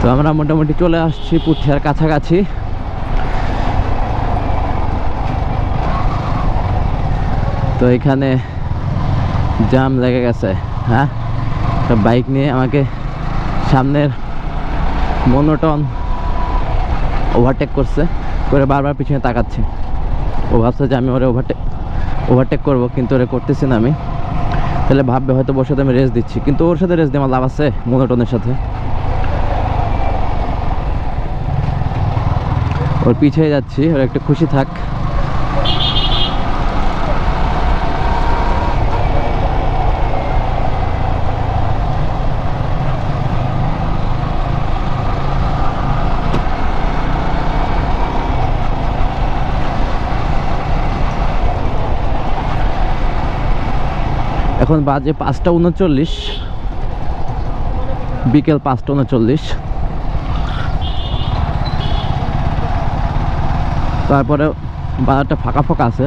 তো আমরা মোটামুটি চলে আসছি পুঠিয়ার কাছাকাছি। তো এখানে জাম লেগে গেছে হ্যাঁ? তো বাইক নিয়ে আমাকে সামনের মনোটন ওভারটেক করছে, করে বারবার পিছনে তাকাচ্ছে। ও ভাবছে যে আমি ওরে ওভারটেক ওভারটেক করব, কিন্তু ওরে করতেছি না আমি। তাহলে ভাববে হয়তো ওর সাথে আমি রেস দিচ্ছি, কিন্তু ওর সাথে রেস দিয়ে আমার লাভ আছে মনোটনের সাথে। ওর পিছিয়ে যাচ্ছি ওর একটু খুশি থাক। এখন বাজে পাঁচটা উনচল্লিশ বিকেল পাঁচটা উনচল্লিশ তারপরে বাজারটা ফাঁকা ফাঁকা আছে।